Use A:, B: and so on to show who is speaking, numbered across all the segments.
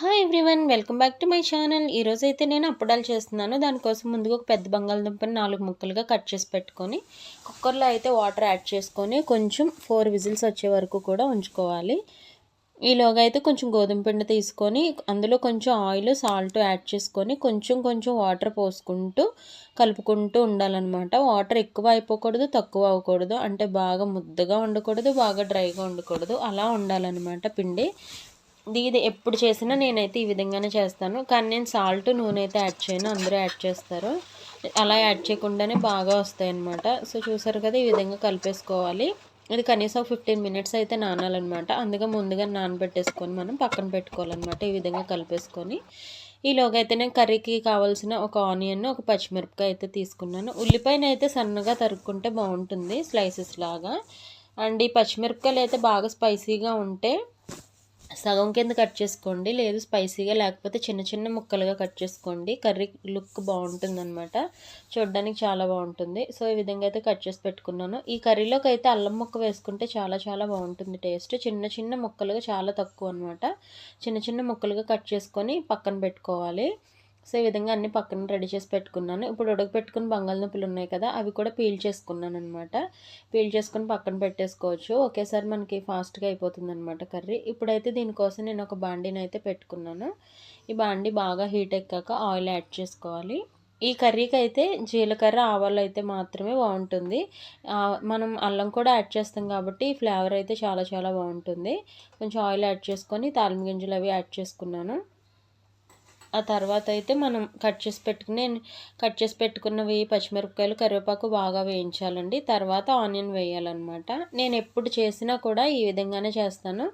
A: Hi everyone welcome back to my channel ఈరోజు అయితే నేను అప్పడాలు చేస్తున్నాను. దానికోసం ముందుగా ఒక పెద్ద బంగాళదుంపని నాలుగు ముక్కలుగా కట్ చేసి పెట్టుకొని కుక్కర్లో అయితే వాటర్ యాడ్ చేసుకొని కొంచెం ఫోర్ విజిల్స్ వచ్చే వరకు కూడా ఉంచుకోవాలి. ఈలోగా అయితే కొంచెం గోధుమ పిండి తీసుకొని అందులో కొంచెం ఆయిల్ సాల్ట్ యాడ్ చేసుకొని కొంచెం కొంచెం వాటర్ పోసుకుంటూ కలుపుకుంటూ ఉండాలన్నమాట. వాటర్ ఎక్కువ అయిపోకూడదు తక్కువ అవ్వకూడదు. అంటే బాగా ముద్దగా ఉండకూడదు బాగా డ్రైగా ఉండకూడదు. అలా ఉండాలన్నమాట పిండి. ఇది ఎప్పుడు చేసినా నేనైతే ఈ విధంగానే చేస్తాను. కానీ నేను సాల్ట్ నూనె అయితే యాడ్ చేయను. అందరూ యాడ్ చేస్తారు. అలా యాడ్ చేయకుండానే బాగా వస్తాయి అన్నమాట సో చూసారు కదా ఈ విధంగా కలిపేసుకోవాలి. ఇది కనీసం ఫిఫ్టీన్ మినిట్స్ అయితే నానాలన్నమాట. అందుకే ముందుగా నానబెట్టేసుకొని మనం పక్కన పెట్టుకోవాలన్నమాట ఈ విధంగా కలిపేసుకొని. ఈలోగా అయితే నేను కర్రీకి కావాల్సిన ఒక ఆనియన్ ఒక పచ్చిమిరపకాయ అయితే తీసుకున్నాను. ఉల్లిపాయన అయితే సన్నగా తరుక్కుంటే బాగుంటుంది స్లైసెస్ లాగా. అండ్ ఈ పచ్చిమిరపకాయలు అయితే బాగా స్పైసీగా ఉంటే సగం కింద కట్ చేసుకోండి. లేదు స్పైసీగా లేకపోతే చిన్న చిన్న ముక్కలుగా కట్ చేసుకోండి. కర్రీ లుక్ బాగుంటుంది అనమాట చూడడానికి చాలా బాగుంటుంది. సో ఈ విధంగా అయితే కట్ చేసి పెట్టుకున్నాను. ఈ కర్రీలోకి అయితే అల్లం ముక్క వేసుకుంటే చాలా చాలా బాగుంటుంది టేస్ట్. చిన్న చిన్న ముక్కలుగా చాలా తక్కువ అనమాట చిన్న చిన్న ముక్కలుగా కట్ చేసుకొని పక్కన పెట్టుకోవాలి. సో ఈ విధంగా అన్ని పక్కన రెడీ చేసి పెట్టుకున్నాను. ఇప్పుడు ఉడకపెట్టుకుని బంగాళదుంపలు ఉన్నాయి కదా అవి కూడా పీల్ చేసుకున్నాను అనమాట పీల్ చేసుకుని పక్కన పెట్టేసుకోవచ్చు. ఒకేసారి మనకి ఫాస్ట్గా అయిపోతుంది అనమాట కర్రీ. ఇప్పుడైతే దీనికోసం నేను ఒక బాండీని అయితే పెట్టుకున్నాను. ఈ బాండీ బాగా హీట్ ఎక్కాక ఆయిల్ యాడ్ చేసుకోవాలి. ఈ కర్రీకి అయితే జీలకర్ర ఆవాలు అయితే మాత్రమే బాగుంటుంది. మనం అల్లం కూడా యాడ్ చేస్తాం కాబట్టి ఫ్లేవర్ అయితే చాలా చాలా బాగుంటుంది. కొంచెం ఆయిల్ యాడ్ చేసుకొని తాలిమి గింజలు అవి యాడ్ చేసుకున్నాను. ఆ తర్వాత అయితే మనం కట్ చేసి పెట్టుకుని కట్ చేసి పెట్టుకున్నవి పచ్చిమిరపకాయలు కరివేపాకు బాగా వేయించాలండి. తర్వాత ఆనియన్ వేయాలన్నమాట. నేను ఎప్పుడు చేసినా కూడా ఈ విధంగానే చేస్తాను.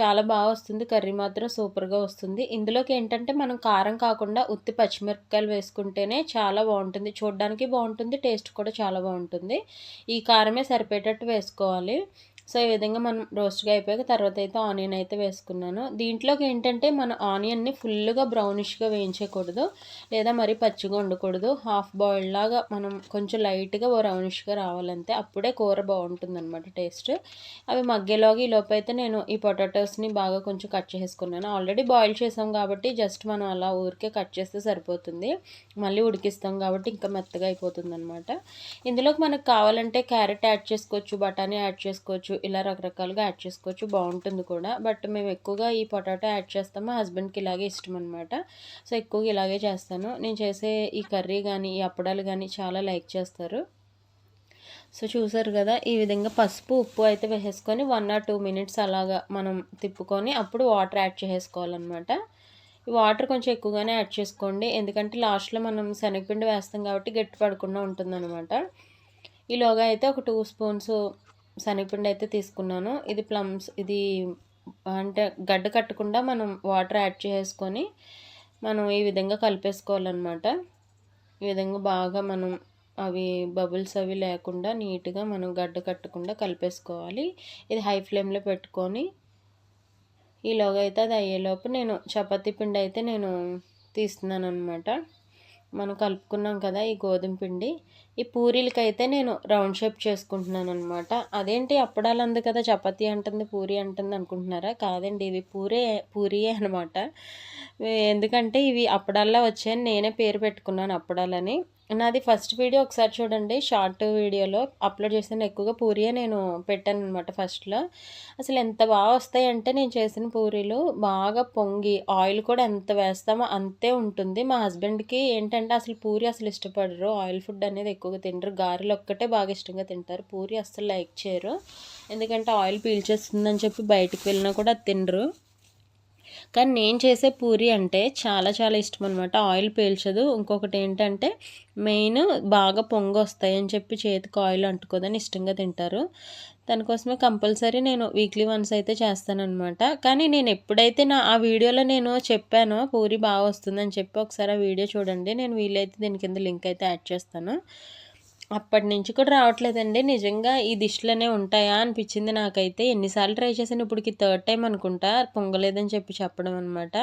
A: చాలా బాగా వస్తుంది. కర్రీ మాత్రం సూపర్గా వస్తుంది. ఇందులోకి ఏంటంటే మనం కారం కాకుండా ఉత్తి పచ్చిమిరపకాయలు వేసుకుంటేనే చాలా బాగుంటుంది. చూడడానికి బాగుంటుంది. టేస్ట్ కూడా చాలా బాగుంటుంది. ఈ కారమే సరిపోయేటట్టు వేసుకోవాలి. సో ఈ విధంగా మనం రోస్ట్గా అయిపోయాక తర్వాత అయితే ఆనియన్ అయితే వేసుకున్నాను. దీంట్లోకి ఏంటంటే మన ఆనియన్ని ఫుల్గా బ్రౌనిష్గా వేయించకూడదు. లేదా మరీ పచ్చిగా ఉండకూడదు హాఫ్ బాయిల్డ్ లాగా మనం కొంచెం లైట్గా బ్రౌనిష్గా రావాలంతే అప్పుడే కూర బాగుంటుంది అనమాట టేస్ట్. అవి మగ్గేలోగా ఈ లోపు అయితే నేను ఈ పొటాటోస్ని బాగా కొంచెం కట్ చేసుకున్నాను ఆల్రెడీ బాయిల్ చేసాం కాబట్టి జస్ట్ మనం అలా ఊరికే కట్ చేస్తే సరిపోతుంది. మళ్ళీ ఉడికిస్తాం కాబట్టి ఇంకా మెత్తగా అయిపోతుంది అనమాట ఇందులోకి మనకు కావాలంటే క్యారెట్ యాడ్ చేసుకోవచ్చు బఠానీ యాడ్ చేసుకోవచ్చు ఇలా రకరకాలుగా యాడ్ చేసుకోవచ్చు. బాగుంటుంది కూడా. బట్ మేము ఎక్కువగా ఈ పొటాటో యాడ్ చేస్తాము హస్బెండ్కి ఇలాగే ఇష్టం అనమాట సో ఎక్కువగా ఇలాగే చేస్తాను. నేను చేసే ఈ కర్రీ కానీ ఈ అప్పడాలు కానీ చాలా లైక్ చేస్తారు. సో చూసారు కదా ఈ విధంగా పసుపు ఉప్పు అయితే వేసేసుకొని వన్ ఆర్ టూ మినిట్స్ అలాగా మనం తిప్పుకొని అప్పుడు వాటర్ యాడ్ చేసేసుకోవాలన్నమాట. ఈ వాటర్ కొంచెం ఎక్కువగానే యాడ్ చేసుకోండి. ఎందుకంటే లాస్ట్లో మనం శనగపిండి వేస్తాం కాబట్టి గట్టి పడకుండా ఉంటుందన్నమాట. ఈలోగా అయితే ఒక టూ స్పూన్స్ శనగపిండి అయితే తీసుకున్నాను. ఇది ప్లమ్స్ ఇది అంటే గడ్డ కట్టకుండా మనం వాటర్ యాడ్ చేసుకొని మనం ఈ విధంగా కలిపేసుకోవాలన్నమాట. ఈ విధంగా బాగా మనం అవి బబుల్స్ అవి లేకుండా నీట్గా మనం గడ్డ కట్టకుండా కలిపేసుకోవాలి. ఇది హై ఫ్లేమ్లో పెట్టుకొని ఈలోగా అయితే అది అయ్యేలోపు నేను చపాతీ పిండి అయితే నేను తీస్తున్నాను అనమాట మనం కలుపుకున్నాం కదా ఈ గోధుమ పిండి. ఈ పూరీలకైతే నేను రౌండ్ షేప్ చేసుకుంటున్నాను అనమాట అదేంటి అప్పడాలు అంది కదా చపాతి అంటుంది పూరి అంటుంది అనుకుంటున్నారా? కాదండి ఇవి పూరే పూరియే అనమాట ఎందుకంటే ఇవి అప్పడాల్లో వచ్చాయని నేనే పేరు పెట్టుకున్నాను అప్పడాలని. నాది ఫస్ట్ వీడియో ఒకసారి చూడండి. షార్ట్ వీడియోలో అప్లోడ్ చేసిన ఎక్కువగా పూరియే నేను పెట్టాను అనమాట ఫస్ట్లో. అసలు ఎంత బాగా వస్తాయంటే నేను చేసిన పూరీలు బాగా పొంగి ఆయిల్ కూడా ఎంత వేస్తామో అంతే ఉంటుంది. మా హస్బెండ్కి ఏంటంటే అసలు పూరి అసలు ఇష్టపడరు. ఆయిల్ ఫుడ్ అనేది ఎక్కువగా తినరు గారెలు ఒక్కటే బాగా ఇష్టంగా తింటారు. పూరి అసలు లైక్ చేయరు. ఎందుకంటే ఆయిల్ పీల్చేస్తుందని చెప్పి బయటికి వెళ్ళినా కూడా తినరు. కానీ నేను చేసే పూరి అంటే చాలా చాలా ఇష్టం అనమాట ఆయిల్ పీల్చదు. ఇంకొకటి ఏంటంటే మెయిన్ బాగా పొంగు వస్తాయని చెప్పి చేతికి ఆయిల్ అంటుకోదని ఇష్టంగా తింటారు. దానికోసమే కంపల్సరీ నేను వీక్లీ వన్స్ అయితే చేస్తానమాట కానీ నేను ఎప్పుడైతే నా ఆ వీడియోలో నేను చెప్పానో పూరి బాగా వస్తుందని చెప్పి ఒకసారి ఆ వీడియో చూడండి. నేను వీలైతే దీని కింద లింక్ అయితే యాడ్ చేస్తాను. అప్పటి నుంచి కూడా రావట్లేదండి. నిజంగా ఈ దిష్టిలోనే ఉంటాయా అనిపించింది నాకైతే. ఎన్నిసార్లు ట్రై చేశాను. ఇప్పటికి థర్డ్ టైం అనుకుంటా. పొంగలేదని చెప్పి చెప్పడం అనమాట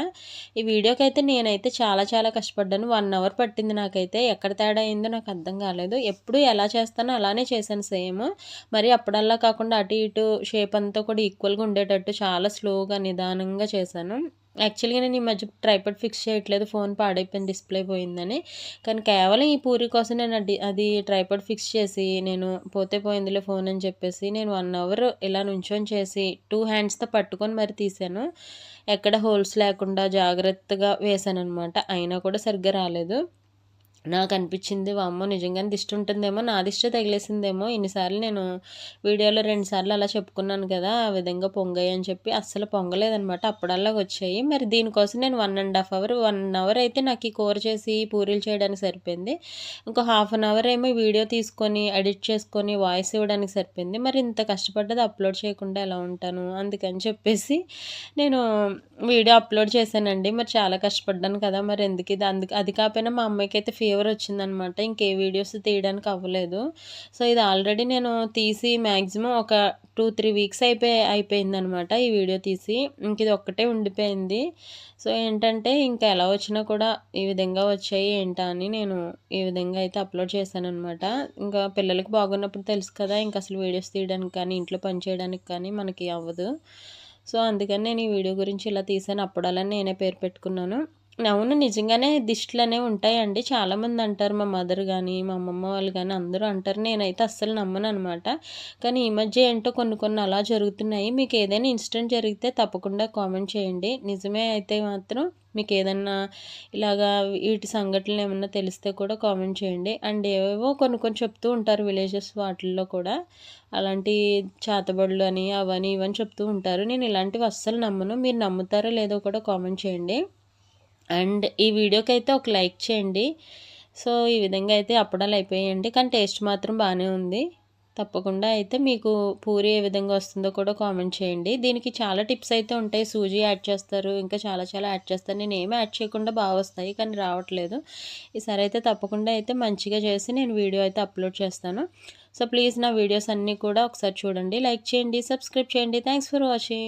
A: ఈ వీడియోకి అయితే నేనైతే చాలా చాలా కష్టపడ్డాను. వన్ అవర్ పట్టింది నాకైతే. ఎక్కడ తేడా అయిందో నాకు అర్థం కాలేదు. ఎప్పుడు ఎలా చేస్తానో అలానే చేశాను సేమ్. మరి అప్పుడల్లా కాకుండా అటు ఇటు షేప్ అంతా కూడా ఈక్వల్గా ఉండేటట్టు చాలా స్లోగా నిదానంగా చేశాను. యాక్చువల్గా నేను ఈ మధ్య ట్రైపాడ్ ఫిక్స్ చేయట్లేదు ఫోన్ పాడైపోయింది డిస్ప్లే పోయిందని. కానీ కేవలం ఈ పూరి కోసం నేను అది అది ట్రైపాడ్ ఫిక్స్ చేసి నేను పోతే పోయిందిలే ఫోన్ అని చెప్పేసి నేను వన్ అవర్ ఇలా నుంచొని చేసి టూ హ్యాండ్స్తో పట్టుకొని మరి తీసాను ఎక్కడ హోల్స్ లేకుండా జాగ్రత్తగా వేసాను అనమాట అయినా కూడా సరిగ్గా రాలేదు. నాకు అనిపించింది వామ్మో నిజంగానే దిష్టి ఉంటుందేమో నా దిష్టి తగిలేసిందేమో ఇన్నిసార్లు నేను వీడియోలో రెండుసార్లు అలా చెప్పుకున్నాను కదా ఆ విధంగా పొంగాయి అని చెప్పి అస్సలు పొంగలేదనమాట. అప్పుడల్లా వచ్చాయి మరి దీనికోసం నేను one and half hour one hour అయితే నాకు ఈ కూర చేసి పూరీలు చేయడానికి సరిపోయింది. ఇంకో హాఫ్ అన్ అవర్ ఏమో వీడియో తీసుకొని ఎడిట్ చేసుకొని వాయిస్ ఇవ్వడానికి సరిపోయింది. మరి ఇంత కష్టపడ్డది అప్లోడ్ చేయకుండా ఎలా ఉంటాను? అందుకని చెప్పేసి నేను వీడియో అప్లోడ్ చేశానండి. మరి చాలా కష్టపడ్డాను కదా మరి ఎందుకు ఇది? అందుకు అది కాకపోయినా మా అమ్మాయికి అయితే ఫీవర్ వచ్చిందనమాట ఇంకే వీడియోస్ తీయడానికి అవ్వలేదు. సో ఇది ఆల్రెడీ నేను తీసి మ్యాక్సిమం ఒక టూ త్రీ వీక్స్ అయిపోయి అయిపోయిందనమాట ఈ వీడియో తీసి. ఇంక ఇది ఒక్కటే ఉండిపోయింది. సో ఏంటంటే ఇంకా ఎలా వచ్చినా కూడా ఈ విధంగా వచ్చాయి ఏంటా అని నేను ఈ విధంగా అయితే అప్లోడ్ చేశాను అనమాట ఇంకా పిల్లలకి బాగున్నప్పుడు తెలుసు కదా ఇంకా అసలు వీడియోస్ తీయడానికి కానీ ఇంట్లో పని చేయడానికి కానీ మనకి అవ్వదు. సో అందుకని నేను ఈ వీడియో గురించి ఇలా తీసాను. అప్పుడలా నేనే పేరు పెట్టుకున్నాను. అవును నిజంగానే దిష్టిలు అనేవి ఉంటాయండి చాలామంది అంటారు మా మదర్ కానీ మా అమ్మమ్మ వాళ్ళు కానీ అందరూ అంటారు. నేనైతే అస్సలు నమ్మను అనమాట కానీ ఈ మధ్య ఏంటో కొన్ని కొన్ని అలా జరుగుతున్నాయి. మీకు ఏదైనా ఇన్సిడెంట్ జరిగితే తప్పకుండా కామెంట్ చేయండి. నిజమే అయితే మాత్రం మీకు ఏదన్నా ఇలాగా వీటి సంఘటనలు ఏమన్నా తెలిస్తే కూడా కామెంట్ చేయండి. అండ్ ఏవేవో కొన్ని కొన్ని చెప్తూ ఉంటారు విలేజెస్ వాటిల్లో కూడా. అలాంటి చేతబడులు అని అవని ఇవని చెప్తూ ఉంటారు. నేను ఇలాంటివి అస్సలు నమ్మను. మీరు నమ్ముతారో లేదో కూడా కామెంట్ చేయండి. అండ్ ఈ వీడియోకి అయితే ఒక లైక్ చేయండి. సో ఈ విధంగా అయితే అప్పడాలు అయిపోయాయండి. కానీ టేస్ట్ మాత్రం బాగానే ఉంది. తప్పకుండా అయితే మీకు పూరి ఏ విధంగా వస్తుందో కూడా కామెంట్ చేయండి. దీనికి చాలా టిప్స్ అయితే ఉంటాయి. సూజీ యాడ్ చేస్తారు. ఇంకా చాలా చాలా యాడ్ చేస్తారు. నేను ఏమి యాడ్ చేయకుండా బాగా వస్తాయి కానీ రావట్లేదు. ఈసారి అయితే తప్పకుండా అయితే మంచిగా చేసి నేను వీడియో అయితే అప్లోడ్ చేస్తాను. సో ప్లీజ్ నా వీడియోస్ అన్నీ కూడా ఒకసారి చూడండి. లైక్ చేయండి సబ్స్క్రైబ్ చేయండి. Thanks for watching.